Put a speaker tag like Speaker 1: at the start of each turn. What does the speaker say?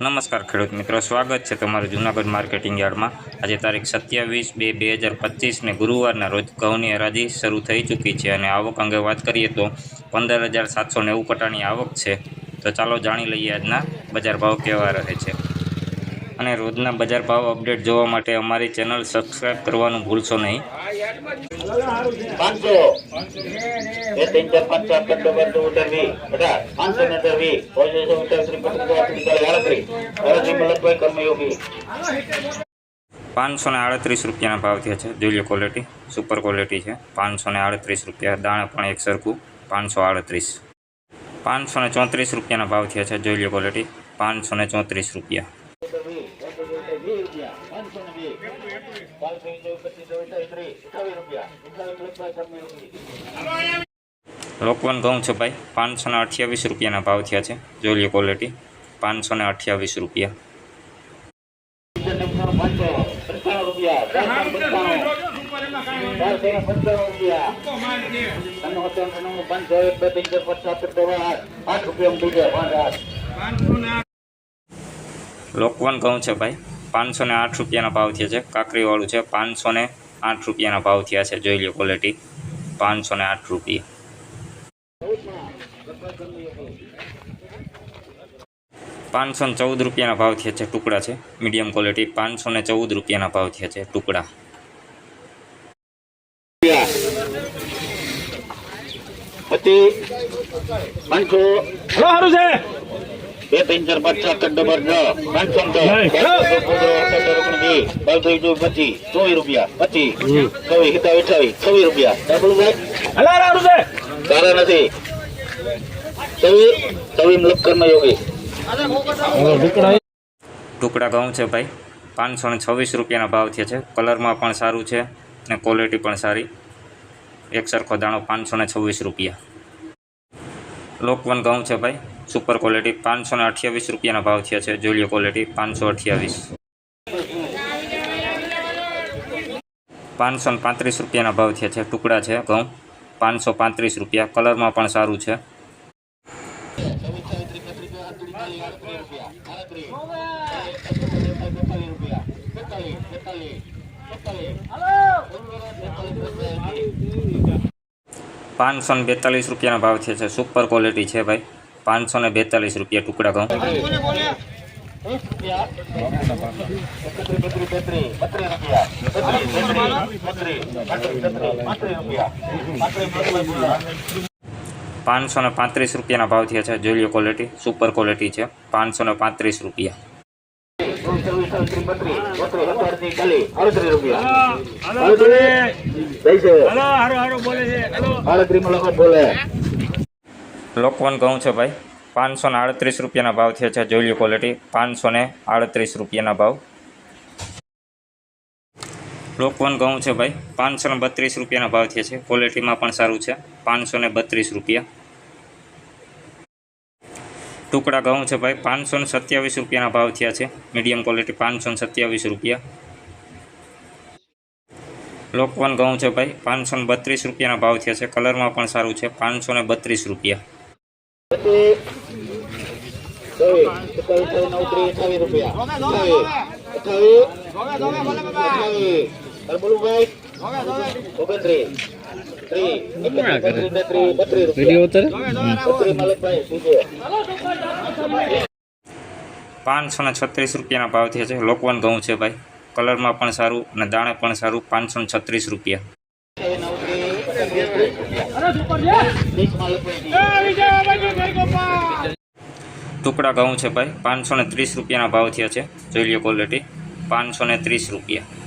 Speaker 1: નમસ્કાર ખેડૂત મિત્રો, સ્વાગત છે તમારું જૂનાગઢ માર્કેટિંગ યાર્ડમાં. આજે તારીખ સત્યાવીસ બે બે હજાર પચીસને ગુરુવારના રોજ ઘઉંની હરાજી શરૂ થઈ ચૂકી છે અને આવક અંગે વાત કરીએ તો પંદર હજાર સાતસો નેવું કટાની આવક છે. તો ચાલો જાણી લઈએ આજના બજાર ભાવ કેવા રહે છે. અને રોજના બજાર ભાવ અપડેટ જોવા માટે અમારી ચેનલ સબસ્ક્રાઈબ કરવાનું ભૂલશો નહીં.
Speaker 2: પાંચસો. એ ત્રણ ચાર પાંચ ચાર પાંચ ડબલ દો વી બધા પાંચસો ઉતર વી પચીસ આડત્રીસ મલકભાઈ કર્મયોગી.
Speaker 1: પાંચસો ને આડત્રીસ રૂપિયાના ભાવ થયા છે. જોઈ ક્વોલિટી સુપર ક્વોલિટી છે. પાંચસો ને આડત્રીસ રૂપિયા. દાણા પણ એક સરખું. પાંચસો આડત્રીસ. પાંચસો ને ચોત્રીસ રૂપિયાના ભાવ થયા છે. જોઈ લો ક્વોલિટી પાંચસો ને ચોત્રીસ રૂપિયા. લોકવન ઘઉં છે ભાઈ. પાંચસો ને અઠ્યાવીસ રૂપિયાના ભાવ થયા છે. જોઈ લો ક્વોલિટી પાંચસો ને અઠ્યાવીસ રૂપિયા. લોકવન ઘઉં છે ભાઈ. પાંચસો ને આઠ રૂપિયાના ભાવ થયા છે. કાકરીવાળું છે પાંચસો ને આઠ રૂપિયાના ભાવ થયા છે. જોઈ લો ક્વોલિટી પાંચસો ને આઠ રૂપિયા. પાંચસો ને ચૌદ રૂપિયાના ભાવ થયા છે. ટુકડા છે. મીડિયમ ક્વોલિટી પાંચસો ને ચૌદ રૂપિયાના ભાવ થયા છે. ટુકડા.
Speaker 2: પચીસ પાંચસો
Speaker 3: સારું છે
Speaker 2: બે ત્રણ ચાર પાંચ સાત આઠ ડબલ પાંચસો ને દસ બારસો પંદર સત્તર ઓગણીસ વીસ બારસો વીસ પચીસ. ચોવીસ રૂપિયા પચી છવ્વીસ હિતા અઠાવીસ છવ્વીસ રૂપિયા. ડબલ
Speaker 3: સારું છે
Speaker 2: તારા નથી. છવ્વીસ છવ્વીસ લક્કર યોગી.
Speaker 1: ટુકડા ઘઉં છે ભાઈ. પાંચસો ને છવ્વીસ રૂપિયાના ભાવ થયા છે. કલરમાં પણ સારું છે અને ક્વોલિટી પણ સારી. એક સરખો દાણો પાંચસો ને છવ્વીસ રૂપિયા. લોકવન ઘઉં છે ભાઈ. સુપર ક્વોલિટી પાંચસો ને અઠ્યાવીસ રૂપિયાના ભાવ થયા છે. જોઈ લો ક્વોલિટી, પાંચસો અઠ્યાવીસ. પાંચસો પાંત્રીસ રૂપિયાના ભાવ થયા છે. ટુકડા છે ઘઉં, પાંચસો પાંત્રીસ રૂપિયા. કલરમાં પણ સારું છે. પાંચસો ને બેતાલીસ રૂપિયાના ભાવ થયા છે. સુપર ક્વોલિટી છે ભાઈ. પાંચસો ને બેતાલીસ રૂપિયા ટુકડા ઘઉં પાંચસો ને પાંત્રીસ રૂપિયાના ભાવ થયા છે. જોઈ લો ક્વોલિટી સુપર ક્વોલિટી છે. પાંચસો ને પાંત્રીસ રૂપિયા.
Speaker 3: બોલે
Speaker 1: લોકવન ઘઉં છે ભાઈ, પાંચસો ને આડત્રીસ રૂપિયાના ભાવ થયા છે, જોઈ લો ક્વોલિટી પાંચસો ને આડત્રીસ રૂપિયાના ભાવ. લોકવન ઘઉં છે ભાઈ, પાંચસો ને બત્રીસ રૂપિયાના ભાવ થયા છે ક્વોલિટીમાં પણ સારું છે, પાંચસો ને બત્રીસ રૂપિયા. ટુકડા ઘઉં છે ભાઈ, પાંચસો ને સત્યાવીસ રૂપિયાના ભાવ થયા છે મીડિયમ ક્વોલિટી પાંચસો ને સત્યાવીસ રૂપિયા. લોકવન ઘઉં છે ભાઈ, પાંચસો ને બત્રીસ રૂપિયાના ભાવ થયા છે કલરમાં પણ સારું છે, પાંચસો ને બત્રીસ રૂપિયા. પાંચસો ને છત્રીસ રૂપિયાના ભાવ થયા છે લોકવન ઘઉં છે ભાઈ. કલરમાં પણ સારું અને દાણે પણ સારું, પાંચસો ને છત્રીસ રૂપિયા. ટુકડા ઘઉં છે ભાઈ. પાંચસો ને ત્રીસ રૂપિયાના ભાવ થયા છે. જોઈ લો ક્વોલિટી પાંચસો ત્રીસ રૂપિયા.